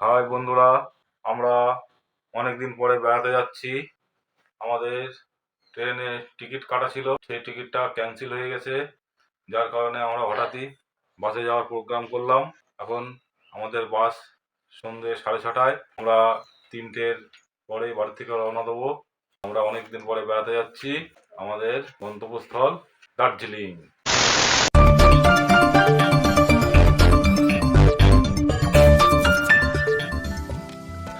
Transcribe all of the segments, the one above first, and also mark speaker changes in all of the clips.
Speaker 1: High বন্ধুরা, আমরা অনেক দিন পরে বেড়াতে যাচ্ছি। আমাদের ট্রেনে টিকিট কাটা ছিল, সেই টিকিটটা ক্যান্সেল হয়ে গেছে। যার কারণে আমরা হঠাৎই বাসে যাওয়ার প্রোগ্রাম করলাম। এখন আমাদের বাস সন্ধ্যে সাড়ে ছটায়। আমরা তিনটের পরেই বাড়ি থেকে রওনা দেবো। আমরা অনেক দিন পরে বেড়াতে যাচ্ছি। আমাদের গন্তব্যস্থল দার্জিলিং।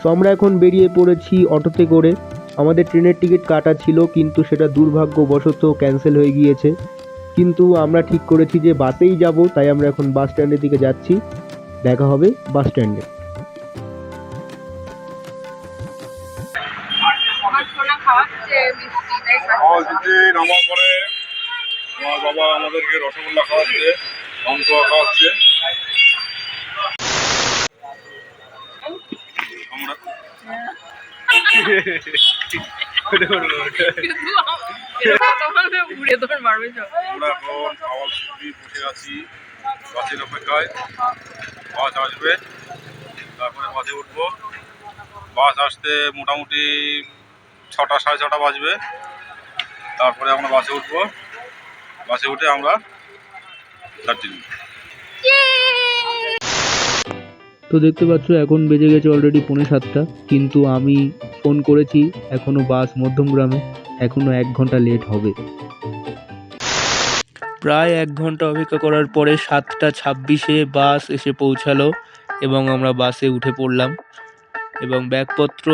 Speaker 2: সো আমরা এখন বেরিয়ে পড়েছি অটোতে করে। আমাদের ট্রেনের টিকিট কাটা ছিল কিন্তু সেটা দুর্ভাগ্যবশত ক্যান্সেল হয়ে গিয়েছে। কিন্তু আমরা ঠিক করেছি যে বাসেই যাব তাই আমরা এখন বাস স্ট্যান্ডের দিকে যাচ্ছি। দেখা হবে বাস স্ট্যান্ডে।
Speaker 1: নামার পরে আমার বাবা আমাদেরকে রসগোল্লা খাওয়াচ্ছে খাওয়াচ্ছে। আমরা
Speaker 3: কিন্তু এরকম কথা বললে উড়ে তোর মারবে সব
Speaker 1: আমরা এখন আওয়াল শিল্পী বসে আছি। বাসের অপেক্ষায়। বাস আসবে। তারপরে বাসে উঠবো। বাস আসতে মোটামুটি ছটা, সাড়ে ছটা বাজবে। তারপরে আমরা বাসে উঠবো। বাসে উঠে আমরা দার্জিলিং
Speaker 2: তো দেখতে পাচ্ছ, এখন বেজে গেছে অলরেডি পৌনে সাতটা, কিন্তু আমি ফোন করেছি এখনও বাস মধ্যমগ্রামে এখনও এক ঘণ্টা লেট হবে। প্রায় এক ঘণ্টা অপেক্ষা করার পরে সাতটা ছাব্বিশে বাস এসে পৌঁছালো এবং আমরা বাসে উঠে পড়লাম। এবং ব্যাগপত্র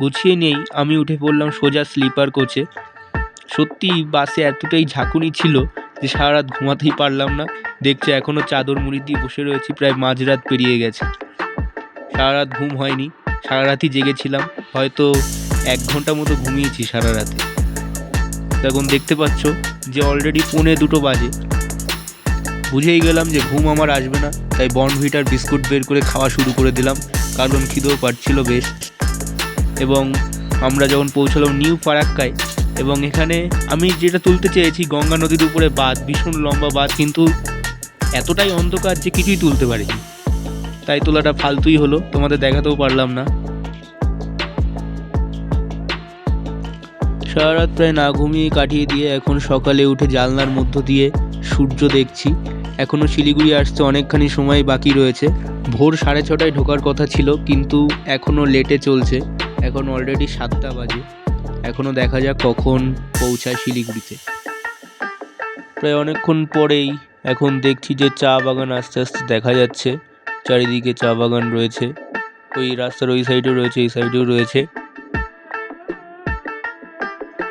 Speaker 2: গুছিয়ে নেই আমি উঠে পড়লাম সোজা স্লিপার কোচে। সত্যি বাসে এতটাই ঝাঁকুনি ছিল যে সারা রাত ঘুমাতেই পারলাম না। দেখছে এখনও চাদর মুড়ি দিয়ে বসে রয়েছি, প্রায় মাঝরাত পেরিয়ে গেছে। সারা রাত ঘুম হয়নি সারা রাতই জেগেছিলাম, হয়তো এক ঘণ্টা মতো ঘুমিয়েছি সারা রাতে এখন দেখতে পাচ্ছ যে অলরেডি পৌনে দুটো বাজে। বুঝেই গেলাম যে ঘুম আমার আসবে না, তাই বর্নভিটার বিস্কুট বের করে খাওয়া শুরু করে দিলাম, কারণ খিদেও পাচ্ছিল বেশ। এবং আমরা যখন পৌঁছলাম নিউ ফারাক্কায় এবং এখানে আমি যেটা তুলতে চেয়েছি, গঙ্গা নদীর উপরে বাঁধ, ভীষণ লম্বা বাঁধ, কিন্তু এতটাই অন্ধকার যে কিছুই তুলতে পারিনি। তাই তোলাটা ফালতুই হলো, তোমাদের দেখাতেও পারলাম না। সারা রাত প্রায় না ঘুমিয়ে কাটিয়ে দিয়ে এখন সকালে উঠে জানলার মধ্য দিয়ে সূর্য দেখছি। এখনও শিলিগুড়ি আসতে অনেকখানি সময় বাকি রয়েছে। ভোর সাড়ে ছটায় ঢোকার কথা ছিল, কিন্তু এখনও লেটে চলছে। এখন অলরেডি সাতটা বাজে। এখনও দেখা যাক কখন পৌঁছায় শিলিগুড়িতে। প্রায় অনেকক্ষণ পরেই এখন দেখছি যে চা বাগান আস্তে আস্তে দেখা যাচ্ছে। চারিদিকে চা বাগান রয়েছে। ওই রাস্তার ওই সাইডেও রয়েছে, এই সাইডেও রয়েছে।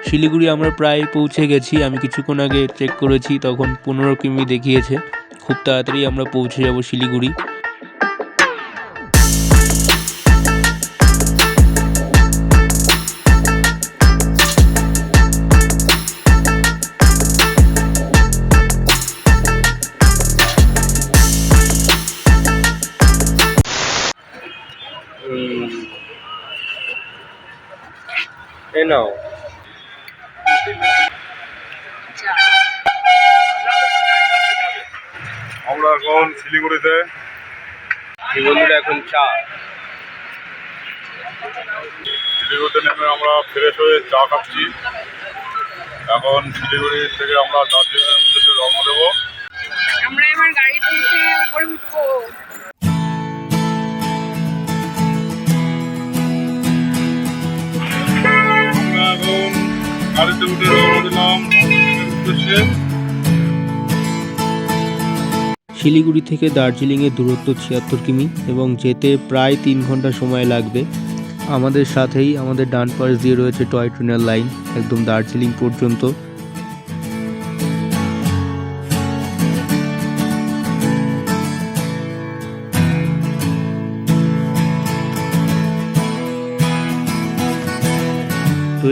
Speaker 2: শিলিগুড়ি আমরা প্রায় পৌঁছে গেছি। আমি কিছুক্ষণ আগে চেক করেছি, তখন পনেরো কিমি দেখিয়েছে। খুব তাড়াতাড়ি আমরা পৌঁছে যাব শিলিগুড়ি। এ নাও।
Speaker 1: আমরা এখন শিলিগুড়িতে।
Speaker 2: এই বন্ধুরা এখন চা।
Speaker 1: শিলিগুড়িতে নেমে আমরা ফ্রেশ হয়ে চা খাচ্ছি। এখন শিলিগুড়ি থেকে আমরা দার্জিলিংয়ের উদ্দেশ্যে রওনা দেবো।
Speaker 3: আমরা এবার গাড়িতে উঠে উপরে উঠবো।
Speaker 1: উঠে রওনা দিলাম। উদ্দেশ্যে
Speaker 2: শিলিগুড়ি থেকে দার্জিলিং এর দূরত্ব ছিয়াত্তর কিমি এবং যেতে প্রায় তিন ঘণ্টা সময় লাগবে। আমাদের সাথেই আমাদের ডান পাশ দিয়ে রয়েছে টয় ট্রেনের লাইন, একদম দার্জিলিং পর্যন্ত।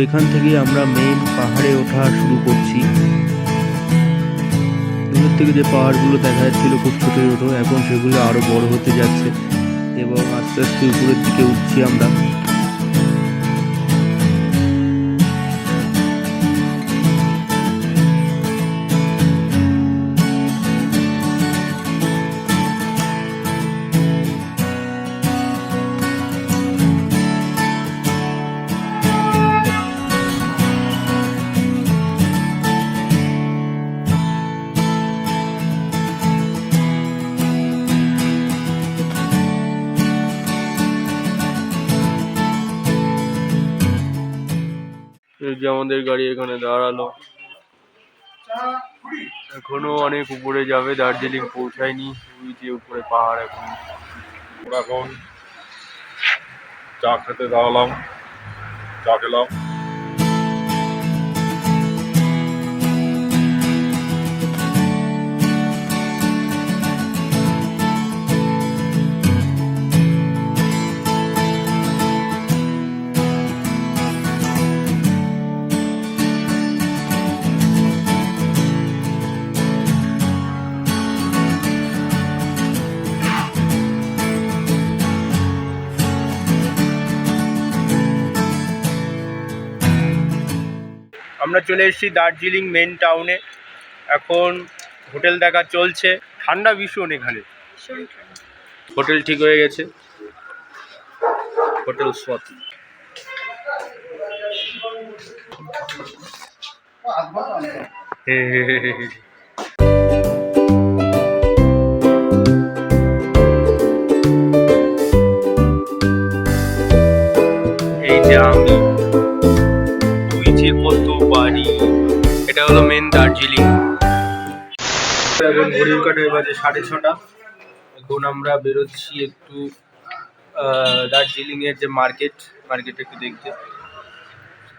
Speaker 2: এখান থেকে আমরা মেইন পাহাড়ে ওঠা শুরু করছি। দূর থেকে যে পাহাড়গুলো দেখা যাচ্ছিল খুব ছোট ছোট, এখন সেগুলো আরও বড় হতে যাচ্ছে এবং আস্তে আস্তে উপরের দিকে উঠছি আমরা। এই যে আমাদের গাড়ি এখানে দাঁড়াল। এখনও অনেক উপরে যাবে, দার্জিলিং পৌঁছায়নি, ওই যে উপরে পাহাড় এখন।
Speaker 1: এখন চা খেতে দাঁড়ালাম, চা খেলাম।
Speaker 2: আমরা চলে এসেছি দার্জিলিং মেন টাউনে এখন হোটেল দেখা চলছে। ঠান্ডা ভীষণ এখানে। হোটেল ঠিক হয়ে গেছে। হোটেল স্বাতি এই যে আমি। মেন দার্জিলিং। এখন ঘড়ির কাটায় বাজে সাড়ে ছটা। এখন আমরা বেরোচ্ছি একটু দার্জিলিং এর যে মার্কেট মার্কেট একটু দেখতে।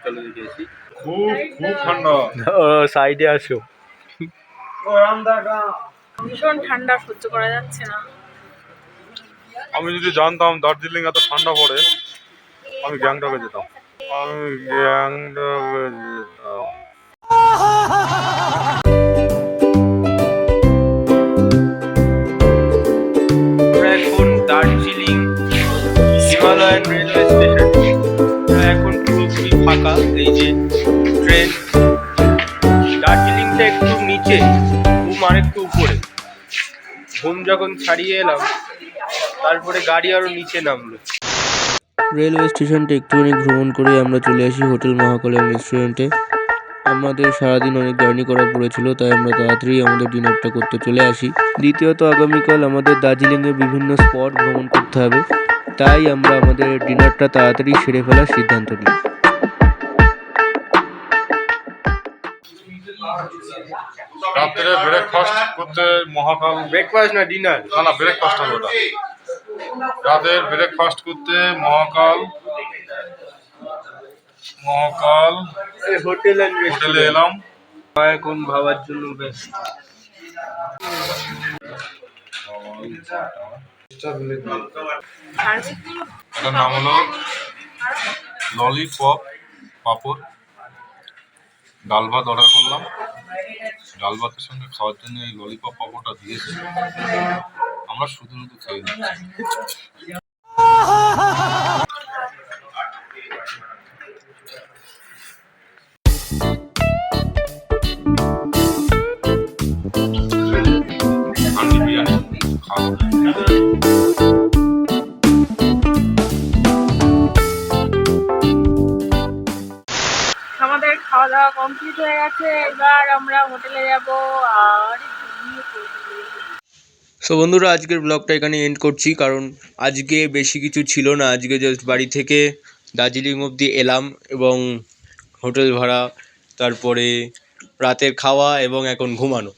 Speaker 2: চলো দেখেছি
Speaker 1: খুব খুব ঠান্ডা।
Speaker 2: সাইডে আসো।
Speaker 3: ভীষণ ঠান্ডা সহ্য করা যাচ্ছে না।
Speaker 1: আমি যদি জানতাম দার্জিলিং এত ঠান্ডা পড়ে আমি গ্যাংটকে যেতাম। আমি গ্যাংটকে যেতাম
Speaker 2: এখন দার্জিলিং, হিমালয়ান রেলওয়ে স্টেশন একটু নিচে উপরে। যখন ছাড়িয়ে এলাম, তারপরে গাড়ি নিচে নামলো।
Speaker 4: রেলওয়ে স্টেশনটা একটুখানি ভ্রমণ করে আমরা চলে আসি হোটেল মহাকল্যাণ রেস্টুরেন্টে আমাদের সারাদিন অনেক জার্নি করা পড়েছিল তাই আমরা তাড়াতাড়ি আমাদের ডিনারটা করতে চলে আসি। দ্বিতীয়ত আগামীকাল আমাদের দার্জিলিংয়ের বিভিন্ন স্পট ভ্রমণ করতে হবে তাই আমরা আমাদের ডিনারটা তাড়াতাড়ি সেরে ফেলার সিদ্ধান্ত নিই।
Speaker 1: রাত্রে ব্রেকফাস্ট করতে মহাকাল
Speaker 2: ব্রেকফাস্ট না ডিনার
Speaker 1: না না ব্রেকফাস্ট হবে ওটা রাতের ব্রেকফাস্ট করতে মহাকাল মহাকাল।
Speaker 2: হোটেল
Speaker 1: হোটেলে এলাম।
Speaker 2: এখন ভাবার জন্য ব্যস্ত
Speaker 1: এটার নাম হলো ললিপপ পাপড়। ডাল ভাত অর্ডার করলাম। ডাল ভাতের সঙ্গে খাওয়ার জন্য এই ললিপপ পাপড়টা দিয়েছে। আমরা শুধু শুধু খেয়ে নিচ্ছি। খাওয়া
Speaker 3: দাওয়া কমপ্লিট হয়ে গেছে। এবার আমরা হোটেলে যাব আর
Speaker 4: সো বন্ধুরা, আজকের ব্লগটা এখানে এন্ড করছি, কারণ আজকে বেশি কিছু ছিল না। আজকে জাস্ট বাড়ি থেকে দার্জিলিং অবধি এলাম এবং হোটেল ভাড়া, তারপরে রাতের খাওয়া এবং এখন ঘুমানো।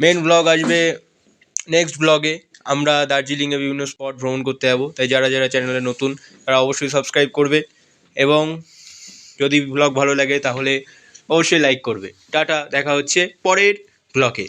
Speaker 4: মেন ব্লগ আসবে নেক্সট ব্লগে আমরা দার্জিলিংয়ে বিভিন্ন স্পট ভ্রমণ করতে যাব। তাই যারা যারা চ্যানেলে নতুন, তারা অবশ্যই সাবস্ক্রাইব করবে এবং যদি ব্লগ ভালো লাগে তাহলে অবশ্যই লাইক করবে। টাটা দেখা হচ্ছে পরের ব্লগে